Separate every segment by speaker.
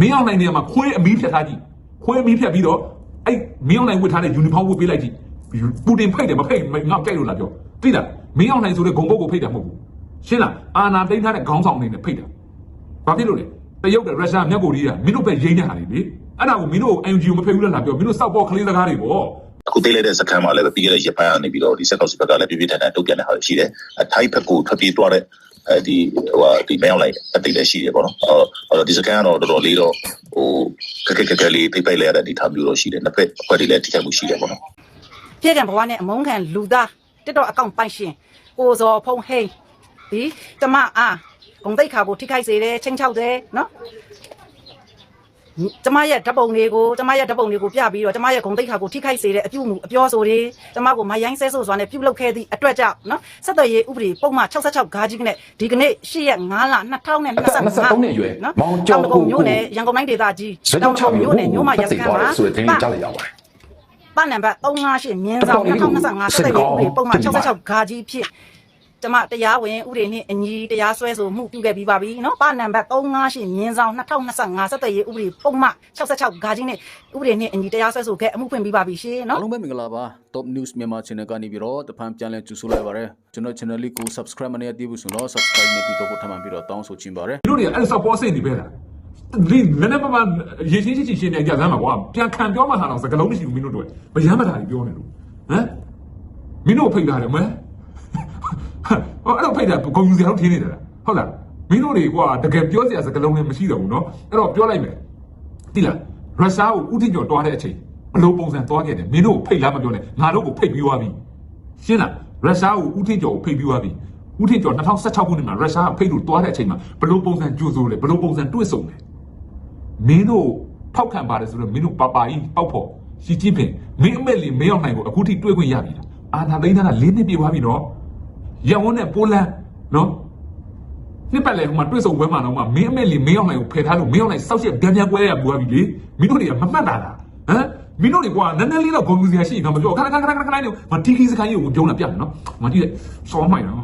Speaker 1: မင်းအောင်နိုင်နေရာမှာခွေးအမီးဖြတ်ထားကြည့်ခွေးအမီးဖြတ်ပြီးတော့အဲ့မင်းအောင်နိုင်ဝတ်ထားတဲ့ယူနီဖောင်းဝတ်ပေးလိုက်ကြည့်ပူတင်ဖိတ်တယ်မဖိတ်ငါကြိုက်လို့လားပြောသိလားမင်းအောင်နိုင်ဆိုတဲ့ဂုံပုတ်ကိုဖိတ်တာမဟုတ်ဘူးရှင်းလားအာနာသိမ်းထားတဲ့ခေါင်းဆောင်အနေနဲ့ဖိတ်တာဘာဖြစ်လို့လဲတရုတ်တဲ့ရုရှားမြောက်ကိုရီးယားမင်းတို့ပဲရိမ့်နေတာလေလေအဲ့ဒါကိုမင်းတို့ NGO မဖိတ်ဘူးလားပြောမင်းတို့စောက်ပေါ်ကလေးစကားတွေပေါ့
Speaker 2: အခုသိလိုက်တဲ့စကန်မှာလည်းပြီးခဲ့တဲ့ရက်ပိုင်းကနေပြီးတော့ဒီစက်ကောက်စီဘက်ကလည်းပြပြထန်ထန်တုတ်ပြန်တဲ့ဟာရှိတယ်အထိုက်ဘက်ကိုထွက်ပြေးသွားတဲ့ အဲဒီဟိုဟာဒီမရောက်လိုက်အတိတ်လည်းရှိတယ်ပေါ့နော်အော်ဒီစကန်ကတော့တော်တော်လေးတော့ဟိုခက်ခက်ခက်ခက်လေးပြိပိုက်လိုက်ရတဲ့ဒီထားမျိုးတော့ရှိတယ်နှစ်ဖက်အဖွဲ့တွေလည်းထိခိုက်မှုရှိတယ်ပေါ့နော်
Speaker 3: ပြည့်ကံဘဝနဲ့အမုန်းခံလူသားတက်တော့အကောင့်ပိုင်ရှင်ကိုစော်ဖုံဟိန်းဒီတမအားဂုံတိတ်ခါကိုထိခိုက်စေတယ်ချင်းချောက်တယ်နော် ကျမရဲ့ဓာတ်ပုံတွေကိုကျမရဲ့ဓာတ်ပုံတွေကိုပြပြီးတော့ကျမရဲ့ဂုံတိတ်ခါကိုထိခိုက်စေတဲ့အပြုမှုအပြောဆိုတွေကျမကိုမယိုင်းဆဲဆိုစွာနဲ့ပြုလုပ်ခဲ့သည့်အတွက်ကြောင့်နော်ဆက်သွယ်ရေးဥပဒေပုံမှန်66ဂါကြီးနဲ့ဒီကနေ့8ရက်5လ2025
Speaker 4: 23နှစ်အရွယ်
Speaker 3: နော်
Speaker 4: မောင်ကျော်ကို
Speaker 3: မြို့နယ်ရန်ကုန်တိုင်းဒေသကြီး
Speaker 4: ဇွတ်တော့6
Speaker 3: မြို့
Speaker 4: မြို့
Speaker 3: နယ်
Speaker 4: နယ်
Speaker 3: မြို့
Speaker 4: မြို့
Speaker 3: မ
Speaker 4: မှာ
Speaker 3: ရ
Speaker 4: ရက်
Speaker 3: စ
Speaker 4: စ
Speaker 3: ခ
Speaker 4: ခ
Speaker 3: န်း
Speaker 4: န်း
Speaker 3: မှာ
Speaker 4: မှာဆိုတဲ့တင်းကြားလိုက်ရပါတယ်
Speaker 3: ပတ်နံပါတ်358မြင်းဆောင်2025ဆက်သွယ်ရေးဥပဒေပုံမှန်66ဂါကြီးဖြစ် ကျမတရားဝင်ဥတွေနဲ့အညီတရားစွဲဆိုမှုပြုခဲ့ပြီးပါပြီနော်ပါနံပါတ်358မြင်းဆောင်2025ဆက်သွယ်ရေးဥပဒေပုံမှ66ဂါကြီးနဲ့ဥပဒေနဲ့အညီတရားစွဲဆိုခဲ့အမှုဖွင့်ပြီးပါပြီရှင်နော်အား
Speaker 5: လုံးပဲမင်္ဂလာပါ Top News မြန်မာ Channel ကနေပြီးတော့တဖန်ပြန်လည်ကြိုဆိုလိုက်ပါရစေကျွန်တော် channel လေးကို subscribe မနေသေးဘူးဆိုတော့ subscribe နေပြီးတော့ထပ်မှန်ပြီးတော့တောင်းဆိုချင်ပါ
Speaker 1: ရစေတို့တွေကအဲ့ဒါ support စိတ်နေပဲလားဒီမနေ့ကမှရေချင်းချင်းချင်းနေကြစမ်းပါကွာပြန်ခံပြောမှဟာတော့စကလုံးမရှိဘူးမင်းတို့တို့ဗရမ်းမသားကြီးပြောနေလို့ဟမ်မင်းတို့ဖိတ်တာတယ်မဟုတ် ဟောအဲ့တော့ဖိတ်တာဂုံယူစရာတော့ထင်းနေတာလားဟုတ်လားမင်းတို့တွေကွာတကယ်ပြောစရာစကလုံးလည်းမရှိတော့ဘူးเนาะအဲ့တော့ပြောလိုက်မယ်တိလားရုရှားကိုဥတီကျော်တွားတဲ့အချိန်ဘလို့ပုံစံတွားခဲ့တယ်မင်းတို့ဖိတ်လားမပြောနဲ့ငါတို့ကိုဖိတ်ပြီးသွားပြီရှင်းလားရုရှားကိုဥတီကျော်ကိုဖိတ်ပြီးသွားပြီဥတီကျော်2016ခုနှစ်မှာရုရှားကဖိတ်လို့တွားတဲ့အချိန်မှာဘလို့ပုံစံကြိုးစိုးလဲဘလို့ပုံစံတွေ့ဆုံလဲ မင်းတို့ထောက်ခံပါတယ်ဆိုတော့မင်းတို့ပါပါကြီးပောက်ဖို့ရှီချင်းပင်မင်းအမက်လီမင်းအောင်နိုင်ကိုအခုထိတွေ့ခွင့်ရပြီလားအာသာသိန်းသားက၄နှစ်ပြည့်သွားပြီနော် ရန်ကုန်နဲ့ပိုလန်နော်နှစ်ပတ်လည်ဟိုမှာတွေ့ဆုံပွဲမှာတော့မှမင်းအမက်လီမင်းအောင်နိုင်ကိုဖယ်ထားလို့မင်းအောင်နိုင်စောက်ချက်ပြန်ပြန်ကွဲရပူသွားပြီလေမင်းတို့တွေကမမှတ်တာလားဟမ်မင်းတို့တွေကနည်းနည်းလေးတော့ဂုဏ်ယူစရာရှိရင်တော့မပြောခဏခဏခဏခဏခဏလေးမတီးခီးစခိုင်းကြီးကိုပြောလာပြမယ်နော်မတီးလေစောမိုင်းနော်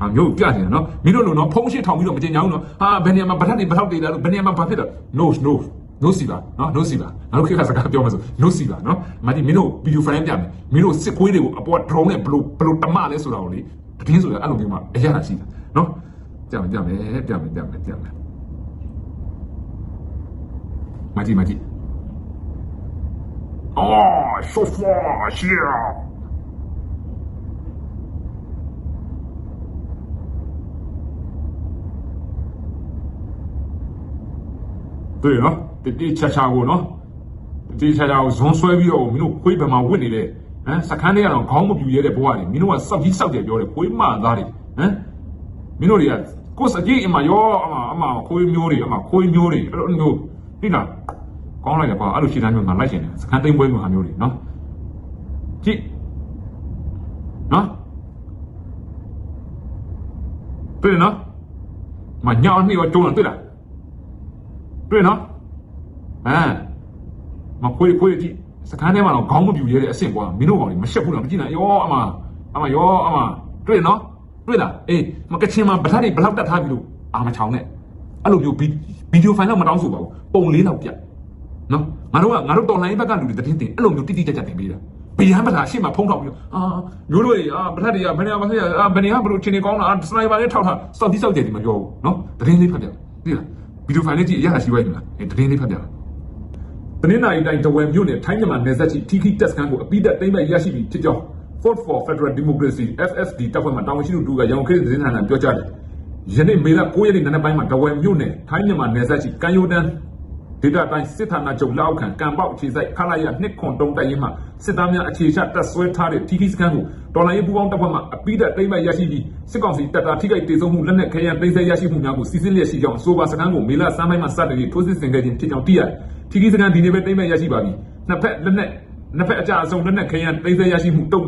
Speaker 1: အမျိုးပြနေတယ်နော်မင်းတို့လိုနော်ဖုံးရှိထောင်ပြီးတော့မကြင်ကြဘူးနော်ဟာဘယ်နေရာမှာဗတ်တ်တွေဗတ်ထောက်တွေလာလို့ဘယ်နေရာမှာဘာဖြစ်တော့ no no no စီပါနော် no စီပါငါတို့ခေတ်ကစကားပြောမှဆို no စီပါနော်မဒီမင်းတို့ video frame ပြမယ်မင်းတို့စစ်ခွေးတွေကိုအပေါ် drone နဲ့ဘလို့ဘလို့တမလဲဆိုတာကိုလေတည်င်းဆိုတာအဲ့လိုမျိုးမှအရတာရှိတာနော်ကြမယ်ကြမယ်ကြမယ်ကြမယ်ကြမယ်မကြီးမကြီးအော် so far here 对နော် တတိချာချာကိုနော်တတိချာချာကိုဇွန်ဆွဲပြီးတော့မင်းတို့ခွေးပမာဝစ်နေတယ်ဟမ်စခန်းထဲကတော့ခေါင်းမပြူရတဲ့ဘဝတွေမင်းတို့ကစောက်ကြီးစောက်တယ်ပြောတယ်ခွေးမှန်သားတွေဟမ်မင်းတို့တွေကကိုယ်စကြီးအမရောအမအမခွေးမျိုးတွေအမခွေးမျိုးတွေအဲ့လိုမျိုးသိလားကောင်းလိုက်တယ်ကွာအဲ့လိုရှင်းတန်းမျိုးငါလိုက်ရှင်တယ်စခန်းသိမ်းပွဲမျိုးဟာမျိုးတွေနော်ကြည့်နော်တွေ့နော်မညာအနှစ်ရောကျုံးတယ်တွေ့လားတွေ့နော် ဟမ်မခွေးခွေးကြည့်စကန်းထဲမှာတော့ခေါင်းမပြူရဲတဲ့အဆင့်ကွာမင်းတို့ကောင်တွေမရှက်ဘူးလားမကြည့်နိုင်ယောအမအမယောအမတွေ့နော်တွေ့လားအေးမကချင်မှာဗလာတွေဘလောက်တက်ထားပြီလို့အာမချောင်းနဲ့အဲ့လိုမျိုးဗီဒီယိုဖိုင်တော့မတောင်းဆိုပါဘူးပုံလေးတော့ပြနော်ငါတို့ကငါတို့တော်လိုင်းဘက်ကလူတွေတည်င်းတင်အဲ့လိုမျိုးတိတိကျကျတင်ပေးတာဘီဟန်ဗလာရှေ့မှာဖုံးထောက်ပြီးအာမျိုးတို့တွေအာဗလာတွေကဘယ်နေရာမှာဆက်ရအာဘယ်နေရာဘလို့ချင်းနေကောင်းလားစနိုက်ပါလေးထောက်ထားစောက်တိစောက်ကြတယ်ဒီမပြောဘူးနော်တည်င်းလေးဖတ်ပြသိလားဗီဒီယိုဖိုင်လေးကြည့်ရတာရှိပါ့မလားအဲတရင်လေးဖတ်ပြတာတ နင်္လာရီတိုင်းတဝယ်မြို့နယ်ထိုင်းမြန်မာနယ်စပ်ရှိ TK တက်စကန်ကိုအပိသက်သိမ်းမဲ့ရရှိပြီးဖြစ်ကြောင်း Fort for Federal Democracy FFD တပ်ဖွဲ့မှတာဝန်ရှိသူတို့ကရန်ကုန်ခေတ်သတင်းဌာနပြောကြားတယ်ယနေ့မေလ9ရက်နေ့နံနက်ပိုင်းမှာတဝယ်မြို့နယ်ထိုင်းမြန်မာနယ်စပ်ရှိကံယိုတန်းဒေတာတိုင်းစစ်ဌာနချုပ်လက်အောက်ခံကံပေါက်အခြေစိုက်ခလာရနှစ်ခွန်တုံးတိုက်ရင်မှစစ်သားများအခြေချတပ်ဆွဲထားတဲ့ TK စကန်ကိုတော်လိုင်းရေးပူးပေါင်းတပ်ဖွဲ့မှအပိသက်သိမ်းမဲ့ရရှိပြီးစစ်ကောင်စီတပ်သားထိခိုက်ဒေဆုံးမှုလက်နက်ခဲယမ်းသိမ်းဆည်းရရှိမှုများကိုစီစစ်လျက်ရှိကြောင်းအဆိုပါစကန်ကိုမေလ3ပိုင်းမှစတင်ပြီးထိုးစစ်ဆင်ခဲ့ခြင်းဖြစ်ကြောင်းသိရတယ်။ TK စကန်ဒီနေ့ပဲသိမ်းမဲ့ရရှိပါပြီ။နှစ်ဖက်လက်နက်နှစ်ဖက်အကြအဆုံးလက်နက်ခဲယမ်းသိမ်းဆည်းရရှိမှုတုံ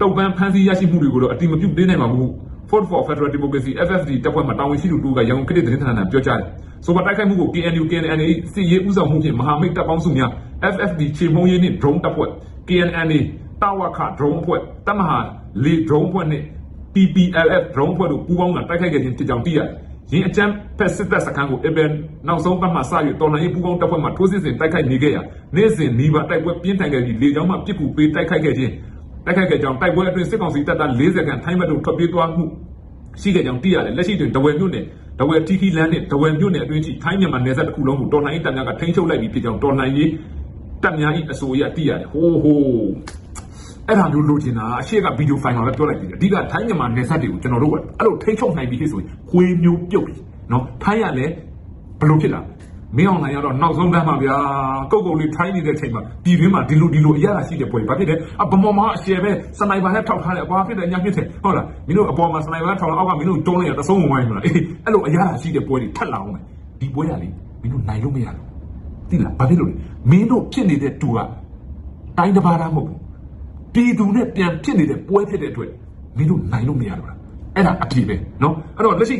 Speaker 1: တုံပန်းဖမ်းဆီးရရှိမှုတွေကိုတော့အတိမပြုသေးနိုင်ပါဘူး Fort for Federal Democracy FFD တပ်ဖွဲ့မှတာဝန်ရှိသူတို့ကရန်ကုန်ခေတ်သတင်းဌာနပြောကြားတယ်။ဆိုပါတိုက်ခိုက်မှုကို KNU KNNA စစ်ရေးဦးဆောင်မှုဖြင့်မဟာမိတ်တပ်ပေါင်းစုများ FFD ချေမှုန်းရေးနှင့် drone တပ်ဖွဲ့ KNNA တာဝခ drone ဖွဲ့တပ်မဟာလေ drone ဖွဲ့နှင့် PPLF drone ဖွဲ့တို့ပူးပေါင်းကတိုက်ခိုက်ခဲ့ခြင်းဖြစ်ကြောင်းသိရတယ် ရင်းအကြမ်းဖက်စစ်တပ်စခန်းကိုအပယ်နောက်ဆုံးပတ်မှစ၍တော်လှန်ရေးပူးပေါင်းတပ်ဖွဲ့မှထိုးစစ်ဆင်တိုက်ခိုက်နေခဲ့ရာနေ့စဉ်နီးပါးတိုက်ပွဲပြင်းထန်ခဲ့ပြီးလေကြောင်းမှပစ်ကူပေးတိုက်ခိုက်ခဲ့ခြင်းတိုက်ခိုက်ခဲ့ကြောင်းတိုက်ပွဲအတွင်းစစ်ကောင်စီတပ်သား40ခန့်ထိုင်းဘက်သို့ထွက်ပြေးသွားမှုရှိခဲ့ကြောင်းသိရတယ်လက်ရှိတွင်တဝယ်မြို့နယ်တဝယ်တီခီလန်းနှင့်တဝယ်မြို့နယ်အတွင်းရှိထိုင်းမြန်မာနယ်စပ်တစ်ခုလုံးကိုတော်လှန်ရေးတပ်များကထိန်းချုပ်လိုက်ပြီးဖြစ်ကြောင်းတော်လှန်ရေးတပ်များ၏အဆိုအရသိရတယ်ဟိုးဟိုး အဲ့ဒါမျိုးလိုချင်တာအရှိကဗီဒီယိုဖိုင်မှာပဲပြောလိုက်ပြီးအဓိကထိုင်းမြန်မာနယ်စပ်တွေကိုကျွန်တော်တို့ကအဲ့လိုထိချုံနိုင်ပြီးဖြစ်ဆိုရင်ခွေးမျိုးပြုတ်ပြီနော်ထိုင်းရလည်းဘလို့ဖြစ်လာမင်းအောင်နိုင်ရတော့နောက်ဆုံးတန်းမှာဗျာကုတ်ကုတ်လေးထိုင်းနေတဲ့အချိန်မှာပြည်တွင်းမှာဒီလိုဒီလိုအရာရှိတဲ့ပွဲဘာဖြစ်လဲအဘမော်မှာအရှယ်ပဲစနိုက်ပါနဲ့ထောက်ထားတယ်အပေါ်ဖြစ်တယ်ညာဖြစ်တယ်ဟုတ်လားမင်းတို့အပေါ်မှာစနိုက်ပါထောက်တော့အောက်ကမင်းတို့တွန်းလိုက်ရတဆုံးဝင်ဝိုင်းမလားအေးအဲ့လိုအရာရှိတဲ့ပွဲတွေထက်လာအောင်မယ်ဒီပွဲရလေမင်းတို့နိုင်လို့မရဘူးသိလားဘာဖြစ်လို့လဲမင်းတို့ဖြစ်နေတဲ့တူကတိုင်းတစ်ပါးသားမဟုတ်ဘူး ပြည်သူနဲ့ပြန်ဖြစ်နေတဲ့ပွဲဖြစ်တဲ့အတွက်မင်းတို့နိုင်လို့မရတော့လားအဲ့ဒါအပြေပဲနော်အဲ့တော့လက်ရှိ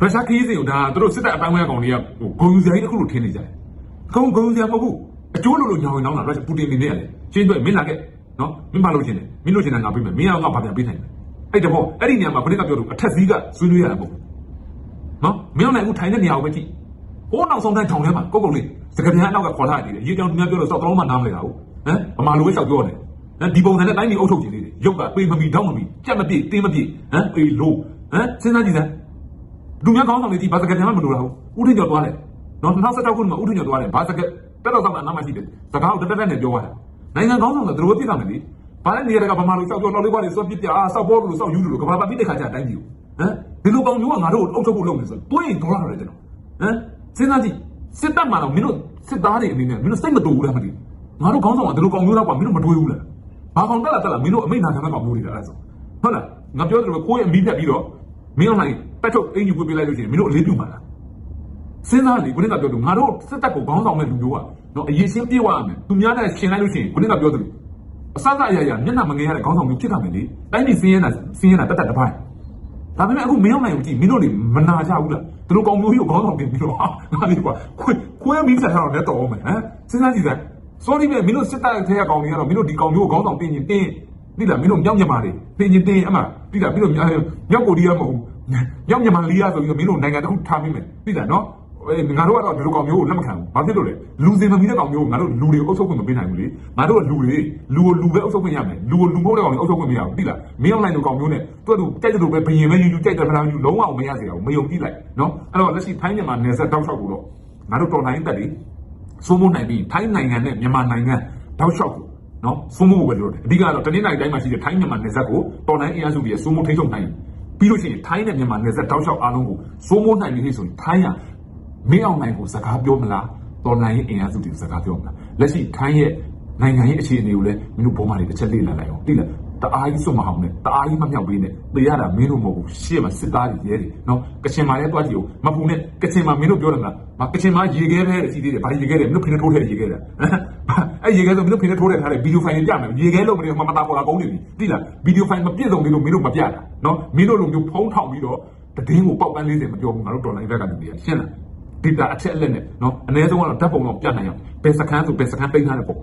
Speaker 1: ရုရှားခရီးစဉ်ကိုဒါသူတို့စစ်တပ်အပိုင်းဝဲကောင်တွေကဂုံစရိုင်းတစ်ခုလို့ထင်နေကြတယ်ဂုံဂုံစရာမဟုတ်ဘူးအကျိုးလို့လို့ညောင်ရင်တောင်းတာရုရှားပူတင်နေတယ်လေချင်းတွေ့မင်းလာခဲ့နော်မင်းမလို့ချင်းတယ်မင်းလို့ချင်းတာငါပေးမယ်မင်းရောကဘာပြန်ပေးနိုင်လဲအဲ့တဘောအဲ့ဒီနေရာမှာခလေးကပြောလို့အထက်စည်းကဆွေးနွေးရတာပေါ့နော်မင်းတို့နိုင်အခုထိုင်တဲ့နေရာကိုပဲကြည့်ဟိုးနောက်ဆုံးတိုင်းထောင်ထဲမှာကုတ်ကုတ်လေးစကပြန်အနောက်ကခေါ်ထားတယ်ရေကြောင်သူများပြောလို့စောက်တော်မှနားမလဲတာဟုတ် ဟမ်ဗမာလိုပဲလျှောက်ပြောတယ်ဟမ်ဒီပုံစံနဲ့တိုင်းပြည်အုပ်ချုပ်ခြင်းလေးတွေရုပ်ကပေးမမီတောင်းမမီကြက်မပြည့်တင်းမပြည့်ဟမ်အေးလို့ဟမ်စဉ်းစားကြည့်စမ်းလူများကောင်းဆောင်တွေဒီဘာစကပြန်မှမလိုတော့ဘူးဥထင်ကျော်သွားတယ်နော်2016ခုနှစ်မှာဥထင်ကျော်သွားတယ်ဘာစကတက်တော့တော့အနားမရှိတယ်စကားကိုတက်တက်နဲ့ပြောရတာနိုင်ငံကောင်းဆောင်တွေတို့ပြစ်တာမယ်လေဘာလဲနေရတဲ့ကဗမာလူစောက်ပြောတော်လေးပါလေစောပြစ်ပြအာစောက်ပေါ်လို့စောက်ယူလို့ကဘာပါပြစ်တဲ့ခါကျတိုင်းပြည်ကိုဟမ်ဒီလိုကောင်မျိုးကငါတို့အုပ်ချုပ်ဖို့လုပ်နေဆိုတွေးရင်ဒေါ်လာရတယ်ကျွန်တော်ဟမ်စဉ်းစားကြည့်စစ်တပ်မှာတော့မင်းတို့စစ်သားတွေအနေနဲ့မင်းတို့စိတ်မတူဘူးလားမသိဘူး ငါတို့ကောင်းဆောင်ကဒီလိုကောင်မျိုးတော့ကွာမင်းတို့မတွေးဘူးလားဘာကောင်တက်လာတက်လာမင်းတို့အမိန့်နာခံတဲ့ကောင်မျိုးတွေတာအဲ့ဒါဆိုဟုတ်လားငါပြောတယ်လို့ကိုယ့်ရဲ့အမိဖြတ်ပြီးတော့မင်းတို့နိုင်တက်ထုတ်အင်ကြီးဝေးပေးလိုက်လို့ရှိရင်မင်းတို့အလေးပြုမှာလားစဉ်းစားလေခုနကပြောတယ်ငါတို့စစ်တပ်ကိုခေါင်းဆောင်တဲ့လူမျိုးကတော့အရေးရှင်းပြေးသွားရမယ်သူများနဲ့ရှင်လိုက်လို့ရှိရင်ခုနကပြောတယ်လို့အစစအရာရာမျက်နှာမငယ်ရတဲ့ခေါင်းဆောင်မျိုးဖြစ်တာမယ်လေတိုင်းပြည်စင်းရဲတာစင်းရဲတာတက်တက်တစ်ပိုင်းဒါပေမဲ့အခုမင်းအောင်နိုင်ကိုကြည့်မင်းတို့တွေမနာကြဘူးလားသူတို့ကောင်မျိုးကြီးကိုခေါင်းဆောင်တင်ပြီးတော့ဟာငါလေးကွာခွေခွေးမင်းဆက်ထားတော့လည်းတော်အောင်မယ်ဟမ်စဉ်းစားကြည့်စမ်း sorry ပဲမင်းတို့စစ်တပ်ထဲကကောင်တွေကတော့မင်းတို့ဒီကောင်မျိုးကိုခေါင်းဆောင်တင်ရင်တင်းသိလားမင်းတို့မြောက်ညမာတွေတင်ရင်တင်းအမှသိလားမင်းတို့မြောက်ကိုဒီရမဟုတ်မြောက်ညမာလီယာဆိုပြီးတော့မင်းတို့နိုင်ငံတစ်ခုထားမိမယ်သိလားနော်အဲငါတို့ကတော့ဒီလိုကောင်မျိုးကိုလက်မခံဘူးဘာဖြစ်လို့လဲလူစင်မမီတဲ့ကောင်မျိုးကိုငါတို့လူတွေအုပ်ချုပ်ခွင့်မပေးနိုင်ဘူးလေငါတို့ကလူတွေလူကိုလူပဲအုပ်ချုပ်ခွင့်ရမယ်လူကိုလူမဟုတ်တဲ့ကောင်တွေအုပ်ချုပ်ခွင့်မရဘူးသိလားမင်းအောင်လိုက်တဲ့ကောင်မျိုးနဲ့သူကသူကြိုက်တဲ့လိုပဲဘယင်ပဲယူယူကြိုက်တယ်ဖလားယူလုံးဝမရစေအောင်မယုံကြည်လိုက်နော်အဲ့တော့လက်ရှိထိုင်းမြန်မာနယ်စပ်တောက်လျှောက်ကိုတော့ငါတို့တော်နိုင်တက်တယ် စိုးမိုးနိုင်ပြီးထိုင်းနိုင်ငံနဲ့မြန်မာနိုင်ငံတောက်လျှောက်ကိုနော်စိုးမိုးဖို့ပဲလို့တယ်အဓိကတော့တနင်္လာရီတိုင်းမှာရှိတဲ့ထိုင်းမြန်မာနယ်စပ်ကိုတော်လိုင်းအင်အားစုတွေစိုးမိုးထိန်းချုပ်နိုင်ပြီးလို့ရှိရင်ထိုင်းနဲ့မြန်မာနယ်စပ်တောက်လျှောက်အားလုံးကိုစိုးမိုးနိုင်ပြီဆိုရင်ထိုင်းကမင်းအောင်နိုင်ကိုစကားပြောမလားတော်လိုင်းရဲ့အင်အားစုတွေစကားပြောမလားလက်ရှိထိုင်းရဲ့နိုင်ငံရေးအခြေအနေကိုလည်းမင်းတို့ဘုံမာတွေတစ်ချက်လေ့လာလိုက်အောင်သိလား တအားကြီးစွတ်မအောင်နဲ့တအားကြီးမမြောက်ပေးနဲ့တေရတာမင်းတို့မဟုတ်ဘူးရှေ့မှာစစ်သားတွေရဲတွေနော်ကချင်မာလည်းတွားကြည့်အောင်မပူနဲ့ကချင်မာမင်းတို့ပြောတယ်မလားမကချင်မာရေခဲပဲစီသေးတယ်ဘာရေခဲတယ်မင်းတို့ဖိနေထိုးထဲရေခဲတယ်အဲ့ရေခဲဆိုမင်းတို့ဖိနေထိုးထဲထားတဲ့ဗီဒီယိုဖိုင်တွေပြမယ်ရေခဲလို့မင်းတို့မမတာပေါ်လာကောင်းနေပြီသိလားဗီဒီယိုဖိုင်မပြည့်စုံသေးလို့မင်းတို့မပြတာနော်မင်းတို့လိုမျိုးဖုံးထောင်ပြီးတော့တည်င်းကိုပေါက်ပန်း40မပြောဘူးငါတို့တော်လိုင်းဘက်ကလူတွေကရှင်းလား data အချက်အလက်နဲ့နော်အနည်းဆုံးကတော့ဓာတ်ပုံတော့ပြနိုင်အောင်ဘယ်စကန်ဆိုဘယ်စကန်ပိန်းထားတဲ့ပုံ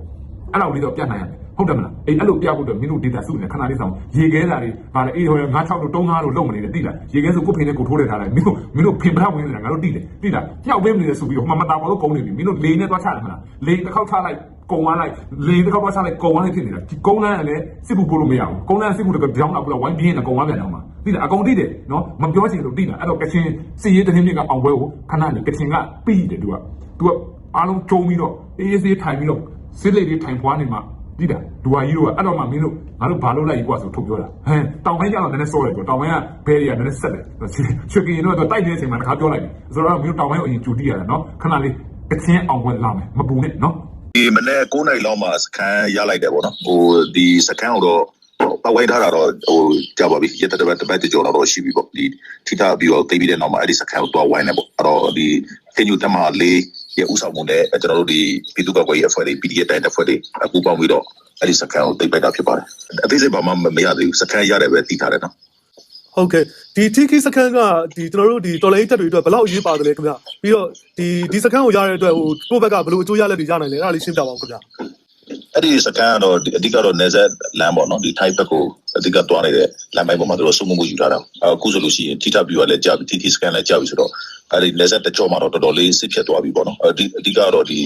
Speaker 1: အဲ့လောက်လေးတော့ပြနိုင်ရတယ်ဟုတ်တယ်မလားအေးအဲ့လိုပြဖို့တော့မင်းတို့ data စုနေခဏလေးဆောင်ရေခဲတာတွေဗါလေအေးဟို96တို့35တို့လုံမနေတယ်တိလားရေခဲဆိုကိုဖိနေကိုထိုးတယ်ထားလိုက်မင်းတို့မင်းတို့ဖင်ဖက်ဝင်နေတာငါတို့တိတယ်တိလားညှောက်ပေးမနေတယ်ဆိုပြီးဟိုမှာမတာပေါ်တော့ကုန်းနေပြီမင်းတို့လေနဲ့သွားချတယ်မလားလေတစ်ခေါက်ချလိုက်ကုံသွားလိုက်လေတစ်ခေါက်သွားချလိုက်ကုံသွားလိုက်ဖြစ်နေတာဒီကုန်းလန်းကလည်းစစ်ဘူးပို့လို့မရဘူးကုန်းလန်းစစ်ဘူးတကကြောင်းတော့ဘူးလားဝိုင်းပြင်းနေကုံသွားပြန်တော့မှာတိလားအကုန်တိတယ်နော်မပြောချင်လို့တိလားအဲ့တော့ကချင်စီရေးတင်းမြင့်ကအောင်ပွဲကိုခဏနေကချင်ကပြီးတယ်သူကသူကအားလုံးကျုံပြီးတော့အေးအေးဆေးထိုင်ပြီးတော့ စစ်လေတွေထိုင်ဖွားနေမှာတိတာဒူဝါကြီးတို့ကအဲ့တော့မှမင်းတို့ငါတို့ဘာလုပ်လိုက်ကြီးကွာဆိုထုတ်ပြောတာဟမ်တောင်ပိုင်းကျတော့နည်းနည်းစောတယ်ကွာတောင်ပိုင်းကဘဲတွေကနည်းနည်းဆက်တယ်ချွေကင်တို့ကတော့တိုက်နေတဲ့အချိန်မှာတခါပြောလိုက်ပြီဆိုတော့မင်းတို့တောင်ပိုင်းကိုအရင်ကြူတိရတယ်နော်ခဏလေးအချင်းအောင်ဝဲလာမယ်မပူနဲ့နော်
Speaker 2: ဒီမနေ့9နိုင်လောက်မှစကန်ရလိုက်တယ်ပေါ့နော်ဟိုဒီစကန်တော့ပတ်ဝိုင်းထားတာတော့ဟိုကြာပါပြီရတဲ့တပတ်တပတ်တကြောတော့ရှိပြီပေါ့ဒီထိတာပြီးတော့သိပြီးတဲ့နောက်မှာအဲ့ဒီစကန်ကိုသွားဝိုင်းနေပေါ့အဲ့တော့ဒီခင်ယူတက်မှာလေး ရဲ့ဥဆောင်မှုနဲ့ကျွန်တော်တို့ဒီပြည်သူ့ကော်ကွယ်ရေးအဖွဲ့တွေ PDF တိုင်းအဖွဲ့တွေအကူပေါင်းပြီးတော့အဲ့ဒီစကန်ကိုသိပိုက်တာဖြစ်ပါတယ်အသေးစိတ်ဘာမှမရသေးဘူးစကန်ရတယ်ပဲသိထားတယ်နော်
Speaker 6: ဟုတ်ကဲ့ဒီ TK စကန်ကဒီကျွန်တော်တို့ဒီတော်လိုင်းတက်တွေအတွက်ဘယ်လောက်အရေးပါတယ်လဲခင်ဗျပြီးတော့ဒီဒီစကန်ကိုရတဲ့အတွက်ဟိုကိုယ့်ဘက်ကဘယ်လိုအကျိုးရလက်တွေရနိုင်လဲအဲ့ဒါလေးရှင်းပြပါဦးခင်ဗျ
Speaker 2: အဲ့ဒီစကန်ကတော့အဓိကတော့နေဆက်လမ်းပေါ့နော်ဒီ type ဘက်ကိုအဓိကတွားနေတဲ့လမ်းပိုင်းပေါ်မှာသူတို့စုံမှုမှုယူထားတာအခုဆိုလို့ရှိရင်ထိထပ်ပြီးတော့လည်းကြာပြီ TT scan လည်းကြာပြီဆိုတော့ အဲ့ဒီနေဆက်တကြောမှာတော့တော်တော်လေးစစ်ဖြစ်သွားပြီပေါ့နော်အဓိအဓိကတော့ဒီ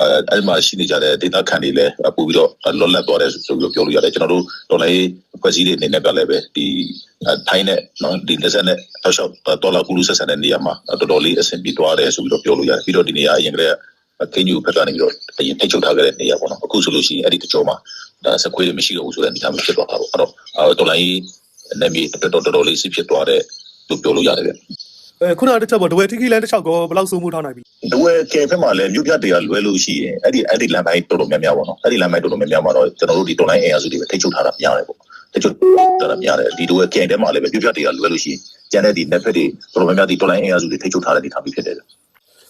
Speaker 2: အဲအဲ့မှာရှိနေကြတဲ့ data ခံတွေလည်းပို့ပြီးတော့လောလတ်သွားတယ်ဆိုပြီးပြောလို့ရတယ်ကျွန်တော်တို့တော်လေးဖွဲ့စည်းတဲ့အနေနဲ့ကလည်းပဲဒီထိုင်းနဲ့နော်ဒီနေဆက်နဲ့တောက်လျှောက်တော်လာကူလူဆက်ဆန်တဲ့နေရာမှာတော်တော်လေးအဆင်ပြေသွားတယ်ဆိုပြီးတော့ပြောလို့ရတယ်ပြီးတော့ဒီနေရာအရင်ကတည်းကကင်းယူဖက်ကနေပြီးတော့အရင်ထိတ်ချုပ်ထားခဲ့တဲ့နေရာပေါ့နော်အခုဆိုလို့ရှိရင်အဲ့ဒီတကြောမှာဒါစခွေးတွေမရှိတော့ဘူးဆိုတဲ့အနေအထားမျိုးဖြစ်သွားတာပေါ့အဲ့တော့အဲတော်လိုင်းနေမီတော်တော်တော်တော်လေးစစ်ဖြစ်သွားတဲ့လို့ပြောလို့ရတယ်ဗျ
Speaker 6: အဲခုနကတစ်ချက်ပေါ့ဒဝဲထိခိလန်တစ်ချောက်ကောဘယ်လောက်စိုးမှုထားနိုင်ပြီ
Speaker 2: တဝဲကဲဖက်မှာလည်းမြို့ပြတွေကလွဲလို့ရှိရင်အဲ့ဒီအဲ့ဒီလမ်းပိုင်းတော်တော်များများပေါ့နော်အဲ့ဒီလမ်းပိုင်းတော်တော်များများမှာတော့ကျွန်တော်တို့ဒီတော်လိုင်းအင်အားစုတွေပဲထိတ်ချုပ်ထားတာများတယ်ပေါ့ထိတ်ချုပ်ထားတာများတယ်ဒီတဝဲကဲတဲမှာလည်းပဲမြို့ပြတွေကလွဲလို့ရှိရင်ကျန်တဲ့ဒီနယ်ဖက်တွေတော်တော်များများဒီတော်လိုင်းအင်အားစုတွေထိတ်ချုပ်ထားတဲ့ဒီထားပြီးဖြစ်တယ်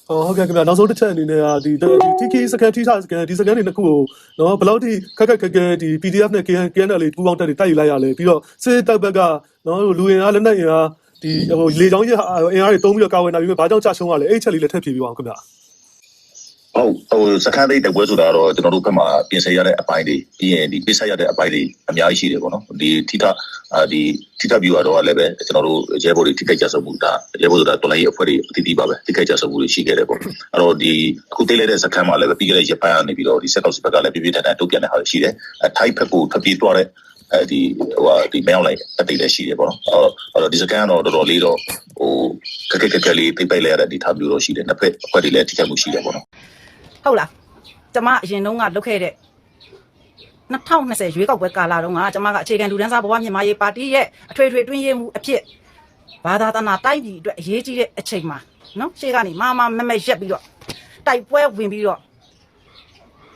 Speaker 6: ဟောဟုတ်ကဲ့ခင်ဗျာနောက်ဆုံးတစ်ချက်အနေနဲ့ကဒီဒီထိခိစကန်ထိထားစကန်ဒီစကန်တွေနှစ်ခုကိုနော်ဘယ်လောက်ထိခက်ခက်ခက်ခက်ဒီ PDF နဲ့ KN KNL လေးပူးပေါင်းတက်တွေတိုက်ယူလိုက်ရလဲပြီးတော့စစ်တပ်ဘက်ကနော်လူရင်အားလက်နက်ရင်အား ဒီဟိုလေချောင်းကြီးအင်အားတွေတုံးပြီးတော့ကာဝယ်နိုင်ပြီးဘာကြောင့်ကြာရှုံးရလဲအဲ့ချက်လေးလည်းထပ်ဖြေပြီးပါအောင်ခင်ဗျာ
Speaker 2: ဟုတ်ဟိုစခန်းသိတဲ့ပွဲဆိုတာတော့ကျွန်တော်တို့ဘက်မှာပြင်ဆင်ရတဲ့အပိုင်းတွေပြီးရင်ဒီပိတ်ဆက်ရတဲ့အပိုင်းတွေအများကြီးရှိတယ်ပေါ့နော်ဒီထိထအာဒီထိထ view ကတော့လည်းပဲကျွန်တော်တို့ရဲဘော်တွေထိခိုက်ကြဆုံးမှုဒါရဲဘော်ဆိုတာတော်လိုင်းရဲ့အဖွဲ့တွေအတီးတီးပါပဲထိခိုက်ကြဆုံးမှုတွေရှိခဲ့တယ်ပေါ့အဲ့တော့ဒီအခုတိတ်လိုက်တဲ့စခန်းမှာလည်းပဲပြီးခဲ့တဲ့ရပိုင်းကနေပြီးတော့ဒီစက်ကောက်စီဘက်ကလည်းပြပြထန်ထန်တုတ်ပြန်တဲ့ဟာရှိတယ်အထိုက်ဘက်ကိုထွက်ပြေးသွားတဲ့ အဲဒီဟိုဟာဒီမဲအောင်လိုက်အတိတ်လည်းရှိတယ်ပေါ့နော်အဲ့တော့ဒီစကန်ကတော့တော်တော်လေးတော့ဟိုခက်ခက်ခက်ခက်လေးပြိပိတ်လိုက်ရတဲ့ဒီထားမျိုးတော့ရှိတယ်နှစ်ဖက်အဖွဲ့တွေလည်းထိခိုက်မှုရှိတယ်ပေါ့နော်
Speaker 3: ဟုတ်လားကျမအရင်တုန်းကလုပ်ခဲ့တဲ့2020ရွေးကောက်ပွဲကာလတုန်းကကျမကအခြေခံလူဒန်းစားဘဝမြန်မာရေးပါတီရဲ့အထွေထွေတွင်းရေးမှုအဖြစ်ဘာသာတနာတိုက်ပြည်အတွက်အရေးကြီးတဲ့အချိန်မှာနော်ရှေ့ကနေမာမမမရက်ပြီးတော့တိုက်ပွဲဝင်ပြီးတော့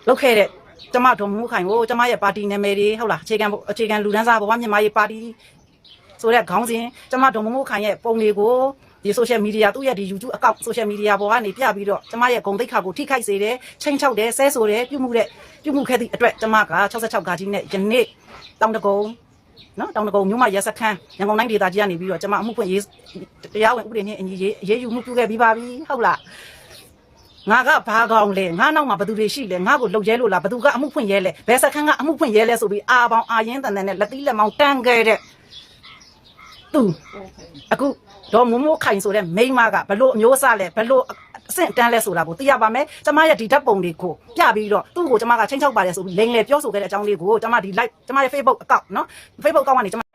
Speaker 3: လုပ်ခဲ့တဲ့ ကျမတို့မူခိုင်ကိုကျမရဲ့ပါတီနာမည်တွေဟုတ်လားအခြေခံအခြေခံလူဒန်းစားဘဝမြန်မာရေးပါတီဆိုတဲ့ခေါင်းစဉ်ကျမတို့မမခိုင်ရဲ့ပုံတွေကိုဒီ social media သူ့ရဲ့ဒီ YouTube account social media ပေါ်ကနေပြပြီးတော့ကျမရဲ့ဂုံတိတ်ခါကိုထိခိုက်စေတယ်ချိန်ချောက်တယ်ဆဲဆိုတယ်ပြုမှုတဲ့ပြုမှုခဲ့သည့်အတွက်ကျမက66ဂါကြီးနဲ့ယနေ့တောင်တကုံနော်တောင်တကုံမြို့မှာရက်စခန်းရန်ကုန်တိုင်းဒေသကြီးကနေပြီးတော့ကျမအမှုဖွင့်ရေးတရားဝင်ဥပဒေနဲ့အညီရေးရေးယူမှုပြုခဲ့ပြီးပါပြီဟုတ်လား ငါကဘာကောင်လဲငါနောက်မှာဘသူတွေရှိလဲငါကိုလှုပ်ရဲလို့လားဘသူကအမှုဖွင့်ရဲလဲဘယ်စခန်းကအမှုဖွင့်ရဲလဲဆိုပြီးအာပေါင်းအာရင်တန်တန်နဲ့လက်တိလက်မောင်းတန်းခဲ့တဲ့သူအခုဒေါ်မိုးမိုးခိုင်ဆိုတဲ့မိန်းမကဘလို့အမျိုးအစားလဲဘလို့အဆင့်တန်းလဲဆိုတာကိုသိရပါမယ်ကျမရဲ့ဒီဓာတ်ပုံတွေကိုပြပြီးတော့သူ့ကိုကျမကချင်းချောက်ပါတယ်ဆိုပြီးလိန်လေပြောဆိုခဲ့တဲ့အကြောင်းလေးကိုကျမဒီ live ကျမရဲ့ Facebook account နော် Facebook account ကနေကျမ